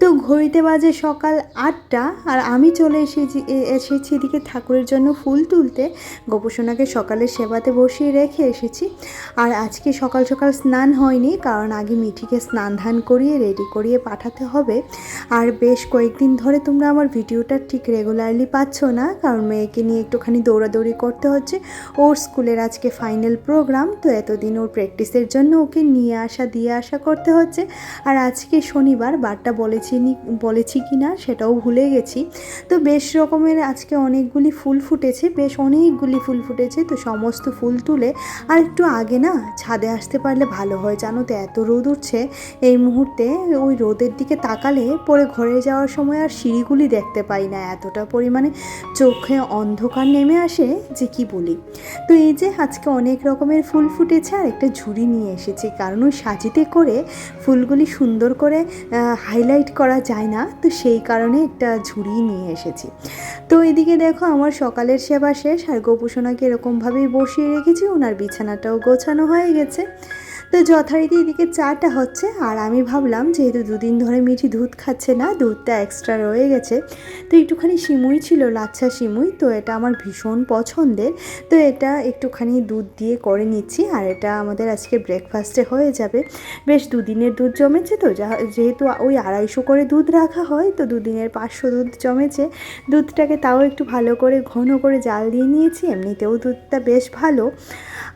তো ঘড়িতে বাজে সকাল আটটা আর আমি চলে এসেছি এসেছি এদিকে ঠাকুরের জন্য ফুল তুলতে। গোপসোনাকে সকালে সেবাতে বসিয়ে রেখে এসেছি। আর আজকে সকাল সকাল স্নান হয়নি, কারণ আগে মিঠিকে স্নান ধান করিয়ে, রেডি করিয়ে পাঠাতে হবে। আর বেশ কয়েকদিন ধরে তোমরা আমার ভিডিওটা ঠিক রেগুলারলি পাচ্ছ না, কারণ মেয়েকে নিয়ে একটুখানি দৌড়াদৌড়ি করতে হচ্ছে। ওর স্কুলের আজকে ফাইনাল প্রোগ্রাম তো এতদিন ওর প্র্যাকটিসের জন্য ওকে নিয়ে আসা, দিয়ে আসা করতে হচ্ছে। আর আজকে শনিবার, বারটা বলেছি নি বলেছি কি না সেটাও ভুলে গেছি। তো বেশ রকমের আজকে অনেকগুলি ফুল ফুটেছে, বেশ অনেকগুলি ফুল ফুটেছে। তো সমস্ত ফুল তুলে আর একটু আগে না ছাদে আসতে পারলে ভালো হয়। জানো তো এত রোদ উঠছে এই মুহূর্তে, ওই রোদের দিকে তাকালে পরে ঘরে যাওয়ার সময় আর সিঁড়িগুলি দেখতে পাই না। এতটা পরিমাণে চোখে অন্ধকার নেমে আসে যে কি বলি। তো এই যে আজকে অনেক রকমের ফুল ফুটেছে আর একটা ঝুড়ি নিয়ে এসেছি। কারণ ওই সাজিতে করে ফুলগুলি সুন্দর করে হাইলাইট করা যায় না, তো সেই কারণে একটা ঝুড়ি নিয়ে এসেছি। তো এদিকে দেখো আমার সকালের সেবা শেষ আর গোপুসোনাকে এরকমভাবেই বসিয়ে রেখেছি, ওনার বিছানাটাও গোছানো হয়ে গেছে। তো যথারীতি এদিকে চাটা হচ্ছে, আর আমি ভাবলাম যেহেতু দুদিন ধরে মিঠি দুধ খাচ্ছে না, দুধটা এক্সট্রা রয়ে গেছে, তো একটুখানি সিমুই ছিল, লাচ্ছা সিমুই, তো এটা আমার ভীষণ পছন্দের, তো এটা একটুখানি দুধ দিয়ে করে নিচ্ছি, আর এটা আমাদের আজকে ব্রেকফাস্টে হয়ে যাবে। বেশ দুদিনের দুধ জমেছে তো যেহেতু ওই আড়াইশো করে দুধ রাখা হয়, তো দুদিনের পাঁচশো দুধ জমেছে, দুধটাকে তাও একটু ভালো করে ঘন করে জাল দিয়ে নিয়েছি, এমনিতেও দুধটা বেশ ভালো।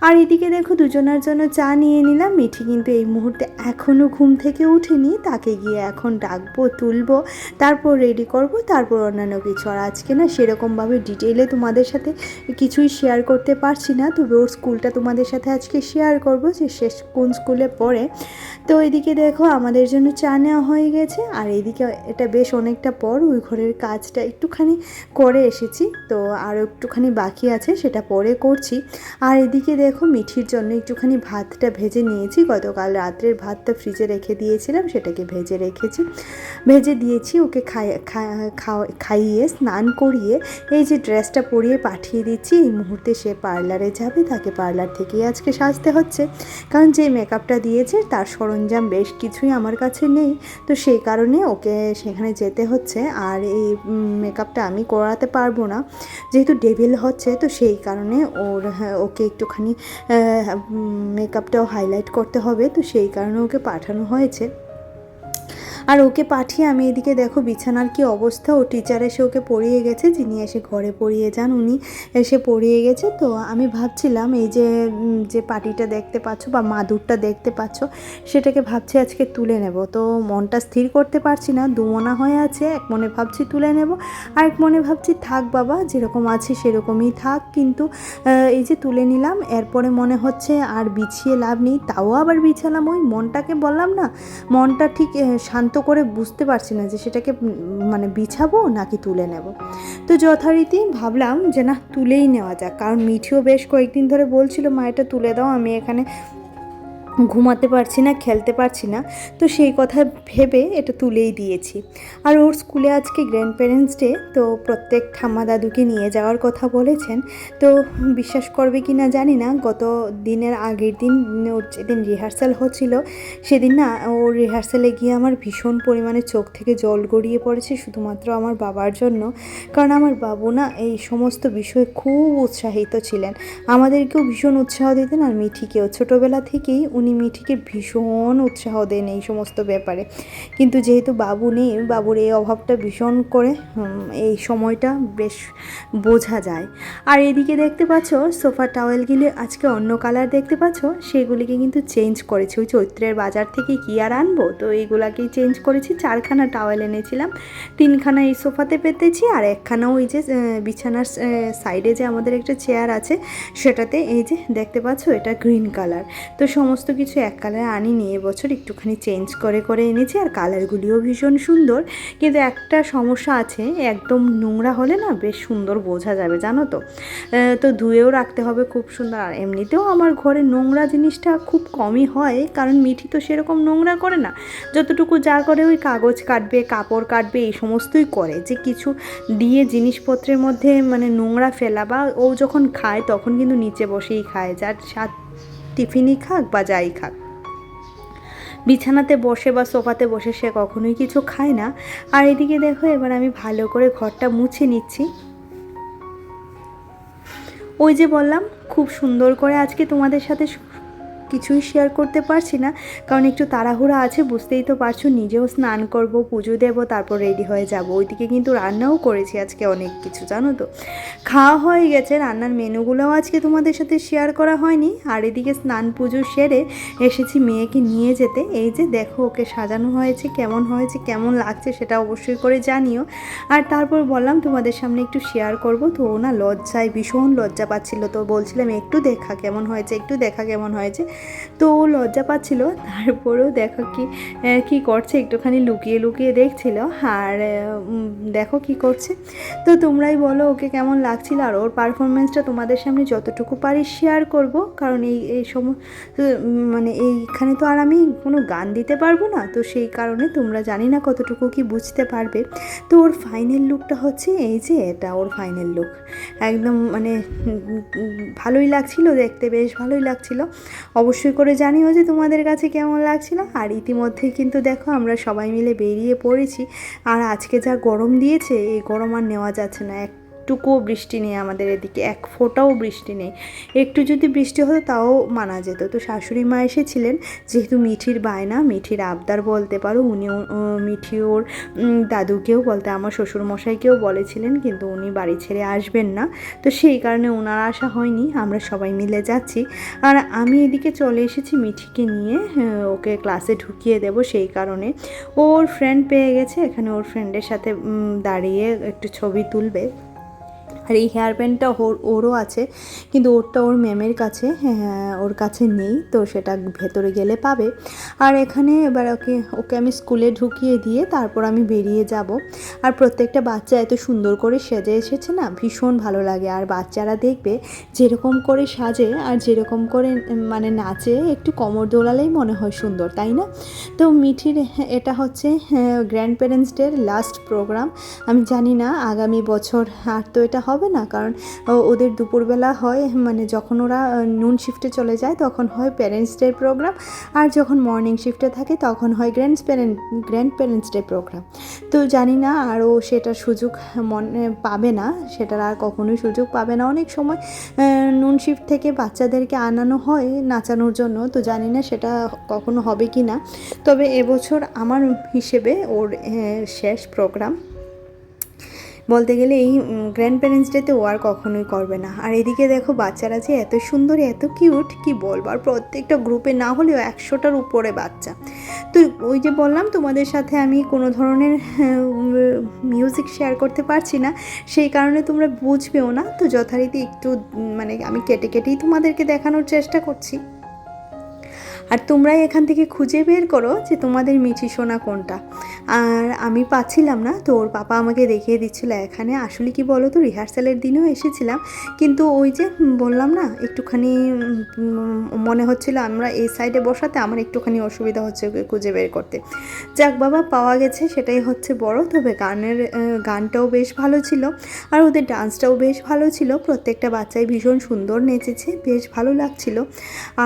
আর এদিকে দেখো দুজনার জন্য চা নিয়ে নিলাম। মিঠি কিন্তু এই মুহূর্তে এখনও ঘুম থেকে উঠেনি। তাকে গিয়ে এখন ডাকবো, তুলবো, তারপর রেডি করব, তারপর অন্যান্য কিছু। আর আজকে না সেরকমভাবে ডিটেলে তোমাদের সাথে কিছুই শেয়ার করতে পারছি না। তবে ওর স্কুলটা তোমাদের সাথে আজকে শেয়ার করব যে শেষ কোন স্কুলে পড়ে। তো এদিকে দেখো, আমাদের জন্য চা নেওয়া হয়ে গেছে। আর এদিকে এটা বেশ অনেকটা পর ওই ঘরের কাজটা একটুখানি করে এসেছি। তো আরও একটুখানি বাকি আছে, সেটা পরে করছি। আর এদিকে দেখো, মিঠির জন্য একটুখানি ভাতটা ভেজে নিয়েছি গতকাল রাত্রের ভাতটা ফ্রিজে রেখে দিয়েছিলাম সেটাকে ভেজে রেখেছি। ভেজে দিয়েছি ওকে খাইয়ে স্নান করিয়ে এই যে ড্রেসটা পরিয়ে পাঠিয়ে দিচ্ছি এই মুহূর্তে সে পার্লারে যাবে তাকে পার্লার থেকেই আজকে সাজতে হচ্ছে। কারণ যে মেকআপটা দিয়েছে তার সরঞ্জাম বেশ কিছুই আমার কাছে নেই। তো সেই কারণে ওকে সেখানে যেতে হচ্ছে আর এই মেকআপটা আমি করাতে পারব না। যেহেতু ডেভিল হচ্ছে তো সেই কারণে ওর হ্যাঁ, ওকে একটুখানি মেকআপটাও হাইলাইট করতে হবে তো সেই কারণে ওকে পাঠানো হয়েছে। আর ওকে পাঠিয়ে আমি এদিকে দেখো বিছানার কি অবস্থা। ও টিচার এসে ওকে পড়িয়ে গেছে যিনি এসে ঘরে পড়িয়ে যান উনি এসে পড়িয়ে গেছে। তো আমি ভাবছিলাম এই যে যে পাটিটা দেখতে পাচ্ছ বা মাদুরটা দেখতে পাচ্ছ সেটাকে ভাবছি আজকে তুলে নেব। তো মনটা স্থির করতে পারছি না দুমনা হয়ে আছে এক মনে ভাবছি তুলে নেব আর এক মনে ভাবছি থাক বাবা যেরকম আছে সেরকমই থাক। কিন্তু এই যে তুলে নিলাম এরপরে মনে হচ্ছে আর বিছিয়ে লাভ নেই তাও আবার বিছালাম। ওই মনটাকে বললাম না মনটা ঠিক আহ, শান্ত করে বুঝতে পারছি না যে সেটাকে মানে বিছাবো নাকি তুলে নেব। তো যথারীতি ভাবলাম যে না, তুলেই নেওয়া যাক। কারণ মিঠিও বেশ কয়েকদিন ধরে বলছিল, মা, এটা তুলে দাও, আমি এখানে ঘুমাতে পারছি না, খেলতে পারছি না, তো সেই কথা ভেবে এটা তুলেই দিয়েছি। আর ওর স্কুলে আজকে গ্র্যান্ড প্যারেন্টস ডে তো প্রত্যেক ঠাম্মা দাদুকে নিয়ে যাওয়ার কথা বলেছেন। তো বিশ্বাস করবে কি না জানি না, গত দিনের আগের দিন ওর যেদিন রিহার্সাল হচ্ছিল, সেদিন না ওর রিহার্সালে গিয়ে আমার ভীষণ পরিমাণে চোখ থেকে জল গড়িয়ে পড়েছে, শুধুমাত্র আমার বাবার জন্য। কারণ আমার বাবু না এই সমস্ত বিষয়ে খুব উৎসাহিত ছিলেন। আমাদেরকেও ভীষণ উৎসাহ দিতেন আর মিঠিকেও। ছোটোবেলা থেকেই উনি মিঠিকে ভীষণ উৎসাহ দেন এই সমস্ত ব্যাপারে। কিন্তু যেহেতু বাবু নেই, বাবুর এই অভাবটা ভীষণ করে এই সময়টা বেশ বোঝা যায়। আর এদিকে দেখতে পাচ্ছ, সোফা টাওয়েলগুলি আজকে অন্য কালার দেখতে পাচ্ছ, সেগুলিকে কিন্তু চেঞ্জ করেছি। ওই চৈত্রের বাজার থেকে কি আর আনব? তো এইগুলাকেই চেঞ্জ করেছি, চারখানা টাওয়েল এনেছিলাম, তিনখানা এই সোফাতে পেতেছি, আর একখানা ওই যে বিছানার সাইডে যে আমাদের একটা চেয়ার আছে, সেটাতে এই যে দেখতে পাচ্ছ, এটা গ্রিন কালার। তো সমস্ত কিছু এক কালার আনিনি এবছর একটুখানি চেঞ্জ করে করে এনেছি। আর কালারগুলিও ভীষণ সুন্দর। কিন্তু একটা সমস্যা আছে, একদম নোংরা হলে না বেশ সুন্দর বোঝা যাবে, জানো তো? তো ধুয়েও রাখতে হবে, খুব সুন্দর। আর এমনিতেও আমার ঘরে নোংরা জিনিসটা খুব কমই হয়, কারণ মিঠি তো সেরকম নোংরা করে না। যতটুকু যা করে ওই কাগজ কাটবে, কাপড় কাটবে, এই সমস্তই করে। যে কিছু দিয়ে জিনিসপত্রের মধ্যে মানে নোংরা ফেলা বা ও যখন খায়, তখন কিন্তু নিচে বসেই খায়। যার সাত টিফিনই খাক বা যাই খাক। বিছানাতে বসে বা সোফাতে বসে সে কখনোই কিছু খায় না। আর এদিকে দেখো, এবার আমি ভালো করে ঘরটা মুছে নিচ্ছি। ওই যে বললাম, খুব সুন্দর করে আজকে তোমাদের সাথে কিছুই শেয়ার করতে পারছি না। কারণ একটু তাড়াহুড়া আছে, বুঝতেই তো পারছ, নিজেও স্নান করব, পুজো দেব, তারপর রেডি হয়ে যাব। ওইদিকে কিন্তু রান্নাও করেছি আজকে অনেক কিছু, জানো তো। খাওয়া হয়ে গেছে, রান্নার মেনুগুলোও আজকে তোমাদের সাথে শেয়ার করা হয়নি। আর এদিকে স্নান পুজো সেরে এসেছি মেয়েকে নিয়ে যেতে। এই যে দেখো, ওকে সাজানো হয়েছে, কেমন হয়েছে, কেমন লাগছে সেটা অবশ্যই করে জানিও। আর তারপর বললাম, তোমাদের সামনে একটু শেয়ার করব। তো ও না লজ্জায়, ভীষণ লজ্জা পাচ্ছিল। তো বলছিলাম, একটু দেখা, কেমন হয়েছে, একটু দেখা, কেমন হয়েছে? তো ও লজ্জা পাচ্ছিল, তারপরেও দেখো কি কি করছে, একটুখানি লুকিয়ে লুকিয়ে দেখছিল, আর দেখো কি করছে। তো তোমরাই বলো ওকে কেমন লাগছিল, আর ওর পারফরমেন্সটা তোমাদের সামনে যতটুকু পারি শেয়ার করব, কারণ এই এই সময় মানে এইখানে তো আর আমি কোনো গান দিতে পারব না, তো সেই কারণে তোমরা জানি না কতটুকু কি বুঝতে পারবে। তো ওর ফাইনাল লুকটা হচ্ছে এই যে, এটা ওর ফাইনাল লুক একদম মানে ভালোই লাগছিল দেখতে, বেশ ভালোই লাগছিল। অবশ্যই করে জানিও যে তোমাদের কাছে কেমন লাগছিল। আর ইতিমধ্যে কিন্তু দেখো আমরা সবাই মিলে বেরিয়ে পড়েছি। আর আজকে যা গরম দিয়েছে, এই গরম আর নেওয়া যাচ্ছে না। একটুকুও বৃষ্টি নেই আমাদের এদিকে, এক ফোঁটাও বৃষ্টি নেই। একটু যদি বৃষ্টি হতো তাও মানা যেত। তো শাশুড়ি মা এসেছিলেন, যেহেতু মিঠির বায়না, মিঠির আবদার বলতে পারো, উনি মিঠি ওর দাদুকেও বলতে, আমার শ্বশুরমশাইকেও বলেছিলেন, কিন্তু উনি বাড়ি ছেড়ে আসবেন না। তো সেই কারণে ওনার আসা হয়নি, আমরা সবাই মিলে যাচ্ছি। আর আমি এদিকে চলে এসেছি মিঠিকে নিয়ে ওকে ক্লাসে ঢুকিয়ে দেব সেই কারণে। ওর ফ্রেন্ড পেয়ে গেছে, এখানে ওর ফ্রেন্ডের সাথে দাঁড়িয়ে একটু ছবি তুলবে। আর এই হেয়ার ব্যান্ডটা ওর ওরও আছে কিন্তু ওরটা ওর ম্যামের কাছে হ্যাঁ, ওর কাছে নেই তো সেটা ভেতরে গেলে পাবে। আর এখানে এবার ওকে ওকে আমি স্কুলে ঢুকিয়ে দিয়ে তারপর আমি বেরিয়ে যাব। আর প্রত্যেকটা বাচ্চা এত সুন্দর করে সেজে এসেছে না ভীষণ ভালো লাগে। আর বাচ্চারা দেখবে যেরকম করে সাজে আর যেরকম করে মানে নাচে একটু কোমর দোলালেই মনে হয় সুন্দর তাই না? তো মিঠির এটা হচ্ছে গ্র্যান্ড প্যারেন্টস ডের লাস্ট প্রোগ্রাম আমি জানি না আগামী বছর আর তো এটা হবে না। কারণ ওদের দুপুরবেলা হয় মানে যখন ওরা নুন শিফটে চলে যায়, তখন হয় প্যারেন্টস ডে প্রোগ্রাম আর যখন মর্নিং শিফটে থাকে, তখন হয় grands parent grandparents day program তো জানি না, আর ও সেটার সুযোগ মনে পাবে না, সেটার আর কখনোই সুযোগ পাবে না। অনেক সময় নুন শিফট থেকে বাচ্চাদেরকে আনানো হয় নাচানোর জন্য, তো জানি না সেটা কখনো হবে কি না তবে এবছর আমার হিসেবে ওর শেষ প্রোগ্রাম বলতে গেলে এই গ্র্যান্ড প্যারেন্টস ডেতে ও আর কখনোই করবে না। আর এদিকে দেখো বাচ্চারা যে এত সুন্দর, এত কিউট কি বলব? আর প্রত্যেকটা গ্রুপে না হলেও একশোটার উপরে বাচ্চা। তো ওই যে বললাম, তোমাদের সাথে আমি কোনো ধরনের মিউজিক শেয়ার করতে পারছি না। সেই কারণে তোমরা বুঝবেও না। তো যথারীতি একটু মানে আমি কেটে কেটেই তোমাদেরকে দেখানোর চেষ্টা করছি। আর তোমরাই এখান থেকে খুঁজে বের করো যে তোমাদের মিঠি সোনা কোনটা। আর আমি পাচ্ছিলাম না, তো ওর পাপা আমাকে দেখিয়ে দিচ্ছিল, এখানে আসলে কি বলো তো রিহার্সালের দিনেও এসেছিলাম, কিন্তু ওই যে বললাম না, একটুখানি মনে হচ্ছিল আমরা এই সাইডে বসাতে আমার একটুখানি অসুবিধা হচ্ছে ওকে খুঁজে বের করতে। যাক বাবা, পাওয়া গেছে, সেটাই হচ্ছে বড়, তবে গানের গানটাও বেশ ভালো ছিল, আর ওদের ডান্সটাও বেশ ভালো ছিল, প্রত্যেকটা বাচ্চাই ভীষণ সুন্দর নেচেছে, বেশ ভালো লাগছিল।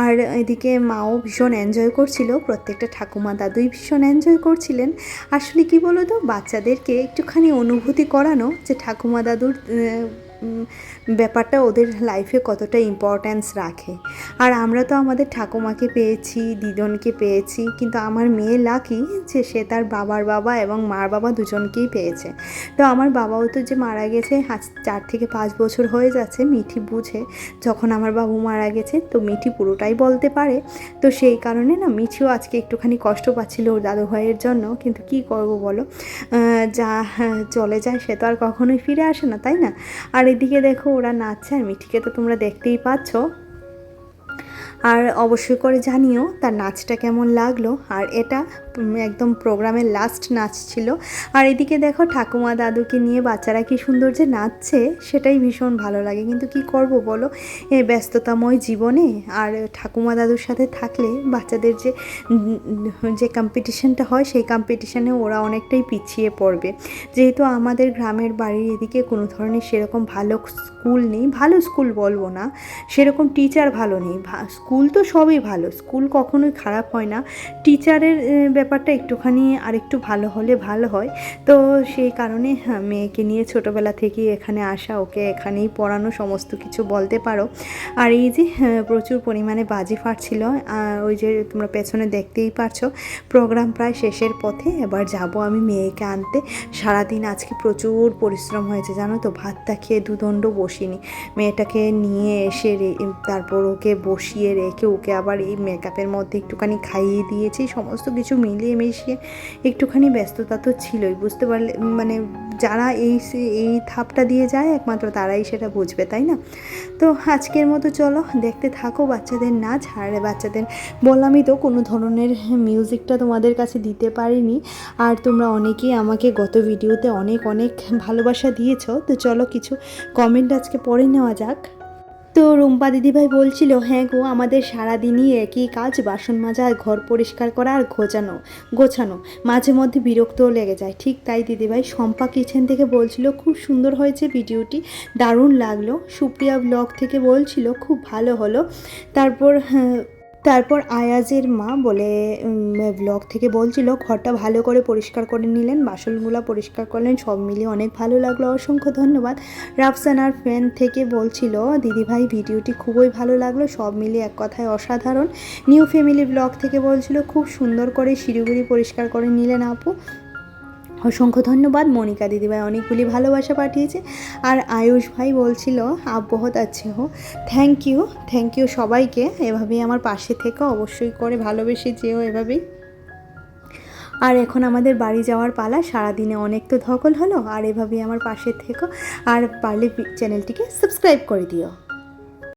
আর এদিকে মাও এনজয় করছিল, প্রত্যেকটা ঠাকুমা দাদুই ভীষণ এনজয় করছিলেন। আসলে কি বলো তো বাচ্চাদেরকে একটুখানি অনুভূতি করানো যে ঠাকুমা দাদুর ব্যাপারটা ওদের লাইফে কতটা ইম্পর্ট্যান্স রাখে। আর আমরা তো আমাদের ঠাকুমাকে পেয়েছি দিদনকে পেয়েছি কিন্তু আমার মেয়ে লাকি যে সে তার বাবার বাবা এবং মার বাবা দুজনকেই পেয়েছে। তো আমার বাবাও তো যে মারা গেছে আজ চার থেকে পাঁচ বছর হয়ে যাচ্ছে মিঠি বুঝে যখন আমার বাবু মারা গেছে তো মিঠি পুরোটাই বলতে পারে। তো সেই কারণে না মিঠিও আজকে একটুখানি কষ্ট পাচ্ছিল ওর দাদু ভাইয়ের জন্য কিন্তু কি করব বলো? যা হ্যাঁ, চলে যায় সে তো আর কখনোই ফিরে আসে না তাই না? আর এদিকে দেখো ওরা নাচছে আর মিঠিকে তো তোমরা দেখতেই পাচ্ছ। আর অবশ্যই করে জানিও তার নাচটা কেমন লাগল। আর এটা একদম প্রোগ্রামের লাস্ট নাচ ছিল। আর এদিকে দেখো ঠাকুমা দাদুকে নিয়ে বাচ্চারা কি সুন্দর যে নাচছে, সেটাই ভীষণ ভালো লাগে। কিন্তু কি করব বলো? এই ব্যস্ততাময় জীবনে আর ঠাকুমা দাদুর সাথে থাকলে বাচ্চাদের যে যে কম্পিটিশানটা হয়, সেই কম্পিটিশানে ওরা অনেকটাই পিছিয়ে পড়বে। যেহেতু আমাদের গ্রামের বাড়ির এদিকে কোনো ধরনের সেরকম ভালো স্কুল নেই, ভালো স্কুল বলব না, সেরকম টিচার ভালো নেই। স্কুল তো সবই ভালো, স্কুল কখনোই খারাপ হয় না। টিচারের ব্যাপারটা একটুখানি আরেকটু ভালো হলে ভালো হয়। তো সেই কারণে হ্যাঁ, মেয়েকে নিয়ে ছোটোবেলা থেকেই এখানে আসা ওকে এখানেই পড়ানো সমস্ত কিছু বলতে পারো। আর এই যে হ্যাঁ, প্রচুর পরিমাণে বাজি ফাটছিল আর ওই যে তোমরা পেছনে দেখতেই পারছ প্রোগ্রাম প্রায় শেষের পথে এবার যাব আমি মেয়েকে আনতে। সারাদিন আজকে প্রচুর পরিশ্রম হয়েছে জানো তো ভাতটা খেয়ে দুদণ্ড বসিনি। মেয়েটাকে নিয়ে এসে তারপর ওকে বসিয়ে রেখে ওকে আবার এই মেকআপের মধ্যে একটুখানি খাইয়ে দিয়েছি সমস্ত কিছু মিলিয়ে মিশিয়ে একটুখানি ব্যস্ততা তো ছিলই, বুঝতে পারলে মানে যারা এই এই ধাপটা দিয়ে যায় একমাত্র তারাই সেটা বুঝবে, তাই না? তো আজকের মতো চলো, দেখতে থাকো বাচ্চাদের নাচ, আর বাচ্চাদের, বললামই তো কোনো ধরনের মিউজিকটা তোমাদের কাছে দিতে পারিনি, আর তোমরা অনেকেই আমাকে গত ভিডিওতে অনেক অনেক ভালোবাসা দিয়েছ, তো চলো কিছু কমেন্ট আজকে পড়ে নেওয়া যাক। তো রুম্পা দিদিভাই বলছিল হ্যাঁ গো আমাদের সারাদিনই একই কাজ বাসন মাজা ঘর পরিষ্কার করা আর গোছানো গোছানো। মাঝে মধ্যে বিরক্তও লেগে যায়। ঠিক তাই দিদিভাই শম্পা কিচেন থেকে বলছিল খুব সুন্দর হয়েছে ভিডিওটি দারুণ লাগল। সুপ্রিয়া ব্লগ থেকে বলছিল খুব ভালো হলো। তারপর হ্যাঁ, তারপর আয়াজের মা বলে ব্লগ থেকে বলছিল, ঘরটা ভালো করে পরিষ্কার করে নিলেন, বাসনগুলো পরিষ্কার করলেন, সব মিলিয়ে অনেক ভালো লাগল। অসংখ্য ধন্যবাদ। রাফসানার ফ্যান থেকে বলছিল, দিদিভাই, ভিডিওটি খুবই ভালো লাগল, সব মিলিয়ে এক কথায় অসাধারণ। নিউ ফ্যামিলি ব্লগ থেকে বলছিল, খুব সুন্দর করে শিলিগুড়ি পরিষ্কার করে নিলেন আপু। অসংখ্য ধন্যবাদ। মনিকা দিদিভাই অনেকগুলি ভালোবাসা পাঠিয়েছে। আর আয়ুষ ভাই বলছিল আপ বহুত আছে হো। থ্যাংক ইউ থ্যাংক ইউ সবাইকে। এভাবেই আমার পাশে থেকে। অবশ্যই করে ভালোবেসে যেও এভাবেই। আর এখন আমাদের বাড়ি যাওয়ার পালা। সারাদিনে অনেক তো ধকল হলো। আর এভাবেই আমার পাশে থেকো। আর পারলে চ্যানেলটিকে সাবস্ক্রাইব করে দিও।